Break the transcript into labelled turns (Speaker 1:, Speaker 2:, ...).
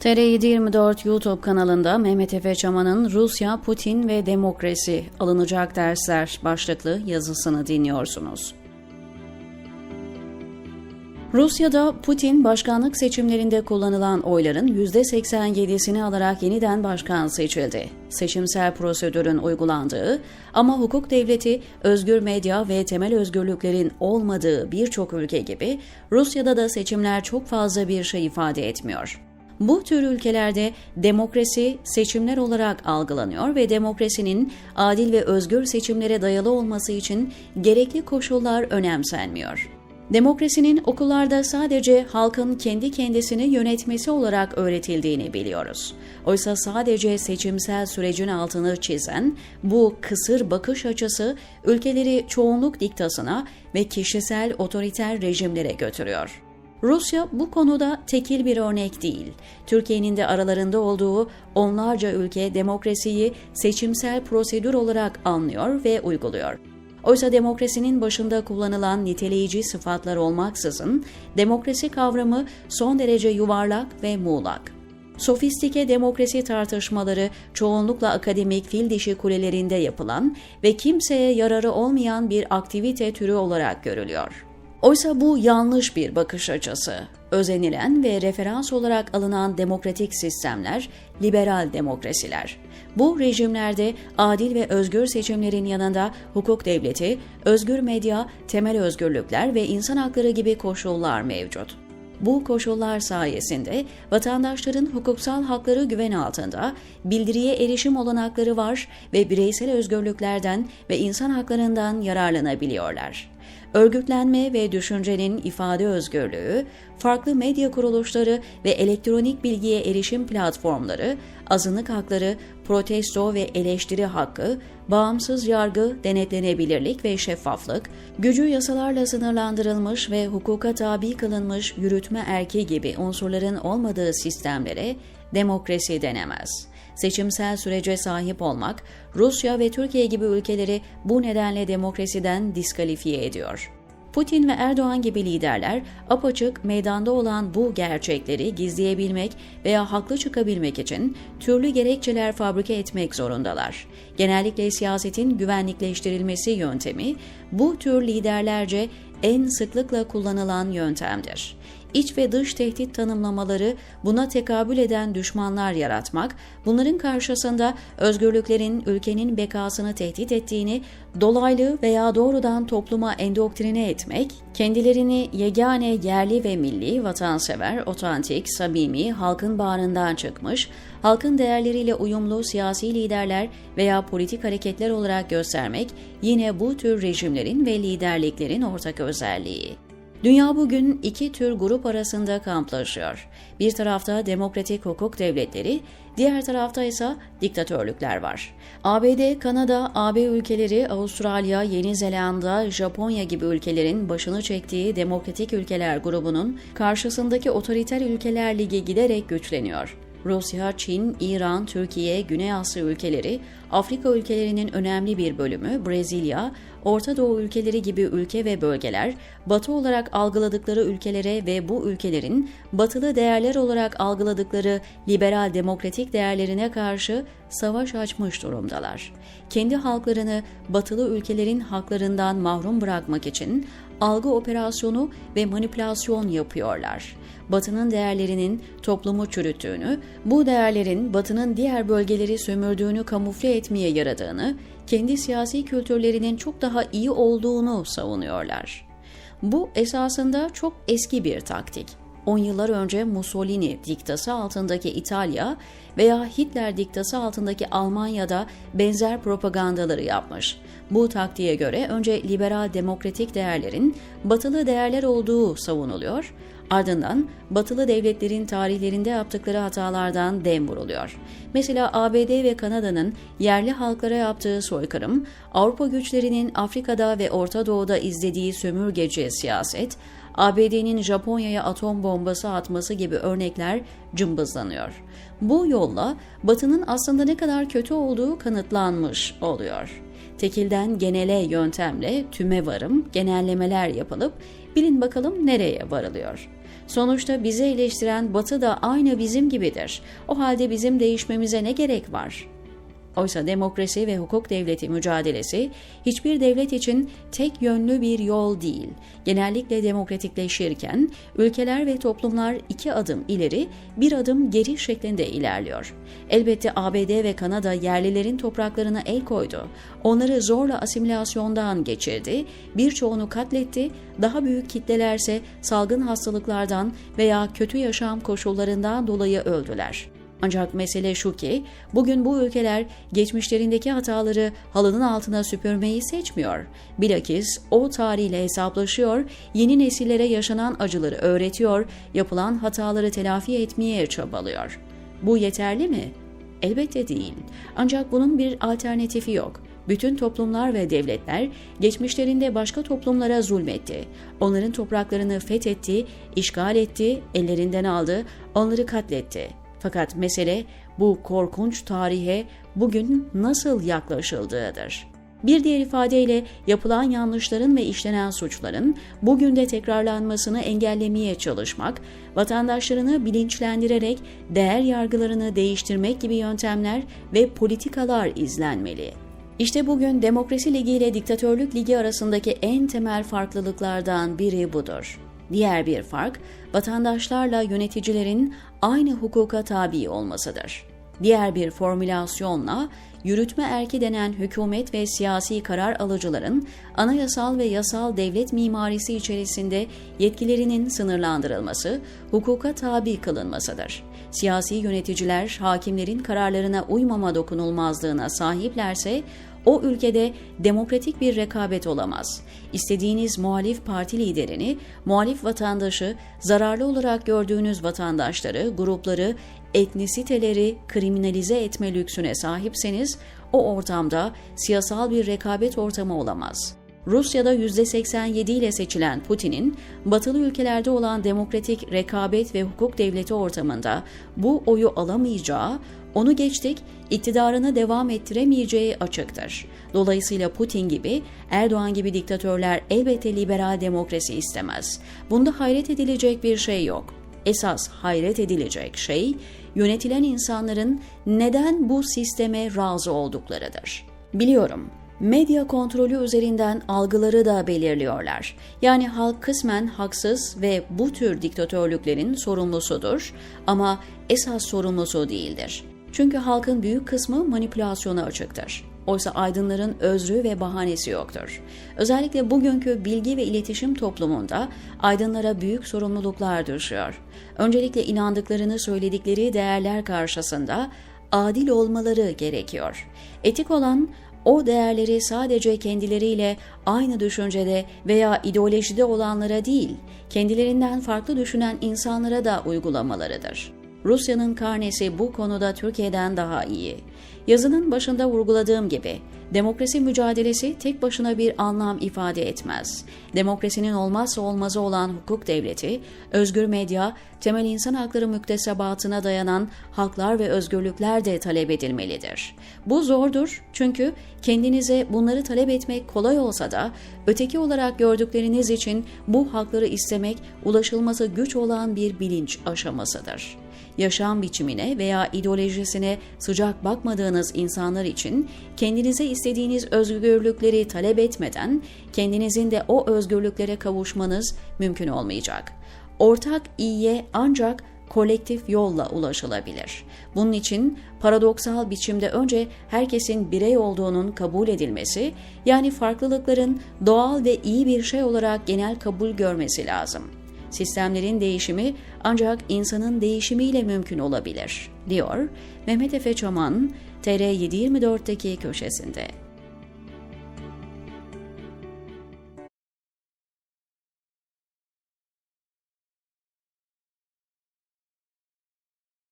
Speaker 1: TR724 YouTube kanalında Mehmet Efe Çaman'ın Rusya, Putin ve Demokrasi alınacak dersler başlıklı yazısını dinliyorsunuz. Rusya'da Putin başkanlık seçimlerinde kullanılan oyların %87'sini alarak yeniden başkan seçildi. Seçimsel prosedürün uygulandığı ama hukuk devleti, özgür medya ve temel özgürlüklerin olmadığı birçok ülke gibi Rusya'da da seçimler çok fazla bir şey ifade etmiyor. Bu tür ülkelerde demokrasi seçimler olarak algılanıyor ve demokrasinin adil ve özgür seçimlere dayalı olması için gerekli koşullar önemsenmiyor. Demokrasinin okullarda sadece halkın kendi kendisini yönetmesi olarak öğretildiğini biliyoruz. Oysa sadece seçimsel sürecin altını çizen bu kısır bakış açısı ülkeleri çoğunluk diktasına ve kişisel otoriter rejimlere götürüyor. Rusya bu konuda tekil bir örnek değil. Türkiye'nin de aralarında olduğu onlarca ülke demokrasiyi seçimsel prosedür olarak anlıyor ve uyguluyor. Oysa demokrasinin başında kullanılan niteleyici sıfatlar olmaksızın demokrasi kavramı son derece yuvarlak ve muğlak. Sofistike demokrasi tartışmaları çoğunlukla akademik fil dişi kulelerinde yapılan ve kimseye yararı olmayan bir aktivite türü olarak görülüyor. Oysa bu yanlış bir bakış açısı. Özenilen ve referans olarak alınan demokratik sistemler liberal demokrasiler. Bu rejimlerde adil ve özgür seçimlerin yanında hukuk devleti, özgür medya, temel özgürlükler ve insan hakları gibi koşullar mevcut. Bu koşullar sayesinde vatandaşların hukuksal hakları güven altında, bildiriye erişim olanakları var ve bireysel özgürlüklerden ve insan haklarından yararlanabiliyorlar. Örgütlenme ve düşüncenin ifade özgürlüğü, farklı medya kuruluşları ve elektronik bilgiye erişim platformları, azınlık hakları, protesto ve eleştiri hakkı, bağımsız yargı, denetlenebilirlik ve şeffaflık, gücü yasalarla sınırlandırılmış ve hukuka tabi kılınmış yürütme erki gibi unsurların olmadığı sistemlere demokrasi denemez. Seçimsel sürece sahip olmak, Rusya ve Türkiye gibi ülkeleri bu nedenle demokrasiden diskalifiye ediyor. Putin ve Erdoğan gibi liderler apaçık meydanda olan bu gerçekleri gizleyebilmek veya haklı çıkabilmek için türlü gerekçeler fabrike etmek zorundalar. Genellikle siyasetin güvenlikleştirilmesi yöntemi bu tür liderlerce en sıklıkla kullanılan yöntemdir iç ve dış tehdit tanımlamaları buna tekabül eden düşmanlar yaratmak, bunların karşısında özgürlüklerin ülkenin bekasını tehdit ettiğini dolaylı veya doğrudan topluma endoktrine etmek, kendilerini yegane yerli ve milli, vatansever, otantik, samimi, halkın bağrından çıkmış, halkın değerleriyle uyumlu siyasi liderler veya politik hareketler olarak göstermek yine bu tür rejimlerin ve liderliklerin ortak özelliği. Dünya bugün iki tür grup arasında kamplaşıyor. Bir tarafta demokratik hukuk devletleri, diğer tarafta ise diktatörlükler var. ABD, Kanada, AB ülkeleri, Avustralya, Yeni Zelanda, Japonya gibi ülkelerin başını çektiği demokratik ülkeler grubunun karşısındaki otoriter ülkeler ligi giderek güçleniyor. Rusya, Çin, İran, Türkiye, Güney Asya ülkeleri, Afrika ülkelerinin önemli bir bölümü, Brezilya, Orta Doğu ülkeleri gibi ülke ve bölgeler, Batı olarak algıladıkları ülkelere ve bu ülkelerin batılı değerler olarak algıladıkları liberal demokratik değerlerine karşı savaş açmış durumdalar. Kendi halklarını batılı ülkelerin haklarından mahrum bırakmak için algı operasyonu ve manipülasyon yapıyorlar. Batı'nın değerlerinin toplumu çürüttüğünü, bu değerlerin Batı'nın diğer bölgeleri sömürdüğünü kamufle etmeye yaradığını, kendi siyasi kültürlerinin çok daha iyi olduğunu savunuyorlar. Bu esasında çok eski bir taktik. 10 yıllar önce Mussolini diktası altındaki İtalya veya Hitler diktası altındaki Almanya'da benzer propagandaları yapmış. Bu taktiğe göre önce liberal demokratik değerlerin batılı değerler olduğu savunuluyor, ardından batılı devletlerin tarihlerinde yaptıkları hatalardan dem vuruluyor. Mesela ABD ve Kanada'nın yerli halklara yaptığı soykırım, Avrupa güçlerinin Afrika'da ve Orta Doğu'da izlediği sömürgeci siyaset, ABD'nin Japonya'ya atom bombası atması gibi örnekler cımbızlanıyor. Bu yolla Batı'nın aslında ne kadar kötü olduğu kanıtlanmış oluyor. tekilden genele yöntemle tüme varım, genellemeler yapılıp bilin bakalım nereye varılıyor. Sonuçta bizi eleştiren Batı da aynı bizim gibidir. O halde bizim değişmemize ne gerek var? Oysa demokrasi ve hukuk devleti mücadelesi hiçbir devlet için tek yönlü bir yol değil. Genellikle demokratikleşirken ülkeler ve toplumlar iki adım ileri, bir adım geri şeklinde ilerliyor. Elbette ABD ve Kanada yerlilerin topraklarına el koydu. Onları zorla asimilasyondan geçirdi, birçoğunu katletti, daha büyük kitlelerse salgın hastalıklardan veya kötü yaşam koşullarından dolayı öldüler. Ancak mesele şu ki, bugün bu ülkeler geçmişlerindeki hataları halının altına süpürmeyi seçmiyor. Bilakis o tarihle hesaplaşıyor, yeni nesillere yaşanan acıları öğretiyor, yapılan hataları telafi etmeye çabalıyor. Bu yeterli mi? Elbette değil. Ancak bunun bir alternatifi yok. Bütün toplumlar ve devletler geçmişlerinde başka toplumlara zulmetti. Onların topraklarını fethetti, işgal etti, ellerinden aldı, onları katletti. Fakat mesele bu korkunç tarihe bugün nasıl yaklaşıldığıdır. Bir diğer ifadeyle yapılan yanlışların ve işlenen suçların bugün de tekrarlanmasını engellemeye çalışmak, vatandaşlarını bilinçlendirerek değer yargılarını değiştirmek gibi yöntemler ve politikalar izlenmeli. İşte bugün Demokrasi Ligi ile Diktatörlük Ligi arasındaki en temel farklılıklardan biri budur. Diğer bir fark, vatandaşlarla yöneticilerin aynı hukuka tabi olmasıdır. Diğer bir formülasyonla, yürütme erki denen hükümet ve siyasi karar alıcıların anayasal ve yasal devlet mimarisi içerisinde yetkilerinin sınırlandırılması, hukuka tabi kılınmasıdır. Siyasi yöneticiler hakimlerin kararlarına uymama dokunulmazlığına sahiplerse o ülkede demokratik bir rekabet olamaz. İstediğiniz muhalif parti liderini, muhalif vatandaşı, zararlı olarak gördüğünüz vatandaşları, grupları, etnisiteleri kriminalize etme lüksüne sahipseniz o ortamda siyasal bir rekabet ortamı olamaz. Rusya'da %87 ile seçilen Putin'in batılı ülkelerde olan demokratik rekabet ve hukuk devleti ortamında bu oyu alamayacağı, onu geçtik, iktidarını devam ettiremeyeceği açıktır. Dolayısıyla Putin gibi, Erdoğan gibi diktatörler elbette liberal demokrasi istemez. Bunda hayret edilecek bir şey yok. Esas hayret edilecek şey, yönetilen insanların neden bu sisteme razı olduklarıdır. Biliyorum, medya kontrolü üzerinden algıları da belirliyorlar. Yani halk kısmen haksız ve bu tür diktatörlüklerin sorumlusudur ama esas sorumlusu değildir. Çünkü halkın büyük kısmı manipülasyona açıktır. Oysa aydınların özrü ve bahanesi yoktur. Özellikle bugünkü bilgi ve iletişim toplumunda aydınlara büyük sorumluluklar düşüyor. Öncelikle inandıklarını söyledikleri değerler karşısında adil olmaları gerekiyor. Etik olan o değerleri sadece kendileriyle aynı düşüncede veya ideolojide olanlara değil, kendilerinden farklı düşünen insanlara da uygulamalarıdır. Rusya'nın karnesi bu konuda Türkiye'den daha iyi. Yazının başında vurguladığım gibi demokrasi mücadelesi tek başına bir anlam ifade etmez. Demokrasinin olmazsa olmazı olan hukuk devleti, özgür medya, temel insan hakları müktesebatına dayanan haklar ve özgürlükler de talep edilmelidir. Bu zordur çünkü kendinize bunları talep etmek kolay olsa da öteki olarak gördükleriniz için bu hakları istemek ulaşılması güç olan bir bilinç aşamasıdır yaşam biçimine veya ideolojisine sıcak bakmadığınız insanlar için kendinize istediğiniz özgürlükleri talep etmeden kendinizin de o özgürlüklere kavuşmanız mümkün olmayacak. Ortak iyiye ancak kolektif yolla ulaşılabilir. Bunun için paradoksal biçimde önce herkesin birey olduğunun kabul edilmesi, yani farklılıkların doğal ve iyi bir şey olarak genel kabul görmesi lazım.'' Sistemlerin değişimi ancak insanın değişimiyle mümkün olabilir, diyor Mehmet Efe Çoman, TR724'teki köşesinde.